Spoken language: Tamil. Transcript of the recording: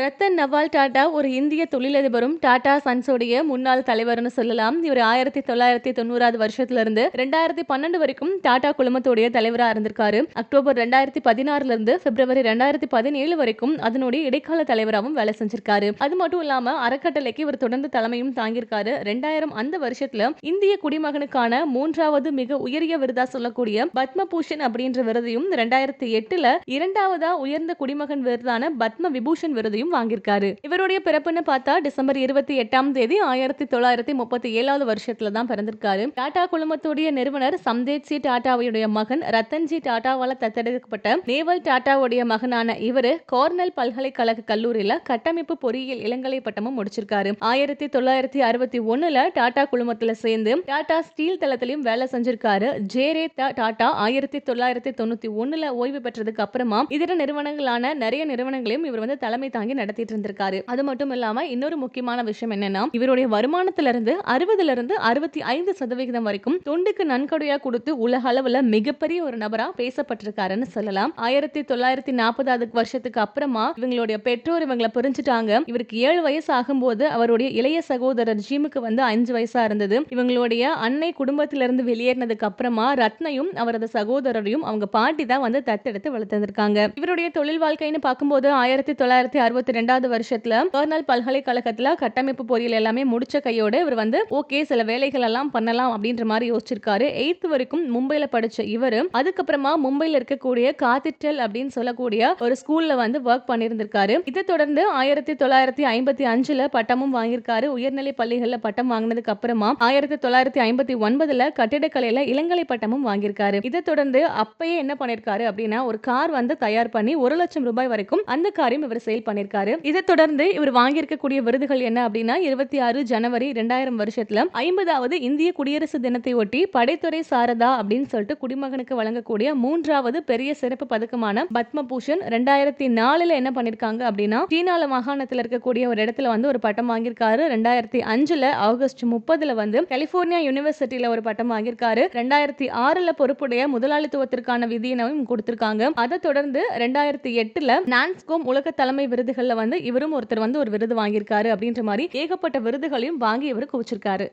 ரத்தன் நவால் டாடா ஒரு இந்திய தொழிலதிபரும் டாடா சன்ஸோடைய முன்னாள் தலைவர்னு சொல்லலாம். இவர் ஆயிரத்தி தொள்ளாயிரத்தி தொண்ணூறாவது வருஷத்துல இருந்து ரெண்டாயிரத்தி பன்னெண்டு வரைக்கும் டாடா குழுமத்தோடைய தலைவராக இருந்திருக்காரு. அக்டோபர் ரெண்டாயிரத்தி பதினாறுல இருந்து பிப்ரவரி ரெண்டாயிரத்தி பதினேழு வரைக்கும் அதனுடைய இடைக்கால தலைவராகவும் வேலை செஞ்சிருக்காரு. அது மட்டும் இல்லாம அறக்கட்டளைக்கு இவர் தொடர்ந்து தலைமையும் தாங்கியிருக்காரு. ரெண்டாயிரம் அந்த வருஷத்துல இந்திய குடிமகனுக்கான மூன்றாவது மிக உயரிய விருதா சொல்லக்கூடிய பத்ம பூஷன் அப்படின்ற விருதையும் ரெண்டாயிரத்தி எட்டுல இரண்டாவதா உயர்ந்த குடிமகன் விருதான பத்ம விபூஷன் விருதையும் வாங்கியிருக்காரு. இவருடைய பிறப்புன்னு பார்த்தா டிசம்பர் இருபத்தி எட்டாம் தேதி ஆயிரத்தி தொள்ளாயிரத்தி முப்பத்தி ஏழாவது வருஷத்துல தான் பிறந்திருக்காரு. டாடா குழுமத்துடைய நிறுவனர் சம்தேத் சி டாடாவுடைய மகன் ரத்தன்ஜி டாடாவால தத்தெடுக்கப்பட்ட நேவல் டாடாவுடைய மகனான இவர் கார்னல் பல்கலைக்கழக கல்லூரியில கட்டமைப்பு பொறியியல் இளங்கலை பட்டமும் முடிச்சிருக்காரு. ஆயிரத்தி தொள்ளாயிரத்தி அறுபத்தி ஒண்ணுல டாடா குழுமத்துல சேர்ந்து டாடா ஸ்டீல் தளத்திலையும் வேலை செஞ்சிருக்காரு. ஜேரே டாடா ஆயிரத்தி தொள்ளாயிரத்தி தொண்ணூத்தி ஒண்ணுல ஓய்வு பெற்றதுக்கு அப்புறமா இதர நிறுவனங்களான நிறைய நிறுவனங்களையும் இவர் வந்து தலைமை தாங்கி நடத்திட்டு இருந்திருக்காரு அது மட்டும் இல்லாம இன்னொரு முக்கியமான விஷயம் என்னன்னா இவருடைய வருமானத்துல இருந்து அறுபதுல இருந்து அறுபத்தி ஐந்து சதவிகிதம் வரைக்கும் தொண்டுக்கு நன்கொடையா கொடுத்து உலக அளவுல மிகப்பெரிய ஒரு நபரா பேசப்பட்டிருக்காருன்னு சொல்லலாம். ஆயிரத்தி தொள்ளாயிரத்தி நாற்பதாவது வருஷத்துக்கு அப்புறமா இவங்களுடைய பெற்றோர் இவங்களை புரிஞ்சுட்டாங்க. இவருக்கு ஏழு வயசு ஆகும்போது அவருடைய இளைய சகோதரர் ஜீமுக்கு வந்து அஞ்சு வயசா இருந்தது. இவங்களுடைய அன்னை குடும்பத்திலிருந்து வெளியேறினதுக்கு அப்புறமா ரத்னையும் அவரது சகோதரரையும் அவங்க பாட்டி தான் வந்து தத்தெடுத்து வளர்த்திருக்காங்க இவருடைய தொழில் வாழ்க்கைன்னு பார்க்கும்போது ஆயிரத்தி தொள்ளாயிரத்தி அறுபத்தி ரெண்டாவது வருஷத்துல கர்னல் பல்கலைக்கழகத்துல கட்டமைப்பு பொறியியல் எல்லாமே முடிச்ச கையோட இவர் வந்து ஓகே சில வேலைகள் எல்லாம் பண்ணலாம் அப்படின்ற மாதிரி யோசிச்சிருக்காரு. எயித் வரைக்கும் மும்பைல படிச்ச இவர் அதுக்கப்புறமா மும்பைல இருக்கக்கூடிய காத்திட்டல் அப்படின்னு சொல்லக்கூடிய ஒரு ஸ்கூல்ல வந்து ஒர்க் பண்ணியிருந்திருக்காரு இதை தொடர்ந்து ஆயிரத்தி தொள்ளாயிரத்தி ஐம்பத்தி அஞ்சுல பட்டமும் வாங்கியிருக்காரு. உயர்நிலை பள்ளிகள்ல பட்டம் வாங்கினதுக்கு அப்புறமா ஆயிரத்தி தொள்ளாயிரத்தி ஐம்பத்தி ஒன்பதுல கட்டிடக்கலையில இளங்கலை பட்டமும் வாங்கியிருக்காரு. இதை தொடர்ந்து அப்பயே என்ன பண்ணிருக்காரு அப்படின்னா ஒரு கார் வந்து தயார் பண்ணி ஒரு லட்சம் ரூபாய் வரைக்கும் அந்த காரையும் இவர் சேல் பண்ணிருக்காரு. இதை தொடர்ந்து இவர் வாங்கியிருக்கக்கூடிய விருதுகள் என்ன அப்படின்னா இருபத்தி ஆறு ஜனவரி ரெண்டாயிரம் வருஷத்துல ஐம்பதாவது இந்திய குடியரசு தினத்தை ஒட்டி படைத்துறை சாரதா அப்படின்னு சொல்லிட்டு குடிமகனுக்கு வழங்கக்கூடிய மூன்றாவது பெரிய சிறப்பு பதக்கமான பத்ம பூஷன் ரெண்டாயிரத்தி நாலுல என்ன பண்ணிருக்காங்க அப்படின்னா சீனால மாகாணத்தில் இருக்கக்கூடிய ஒரு இடத்துல வந்து ஒரு பட்டம் வாங்கியிருக்காரு. ரெண்டாயிரத்தி அஞ்சுல ஆகஸ்ட் முப்பதுல வந்து கலிபோர்னியா யூனிவர்சிட்டியில ஒரு பட்டம் வாங்கியிருக்காரு. ரெண்டாயிரத்தி ஆறுல பொறுப்புடைய முதலாளித்துவத்திற்கான விதியினவும் கொடுத்திருக்காங்க. அதை தொடர்ந்து ரெண்டாயிரத்தி எட்டுல நான்ஸ்கோம் உலக தலைமை விருதுகள்ல வந்து இவரும் ஒருத்தர் வந்து ஒரு விருது வாங்கியிருக்காரு அப்படின்ற மாதிரி ஏகப்பட்ட விருதுகளையும் வாங்கி இவர் குவிச்சிருக்காரு.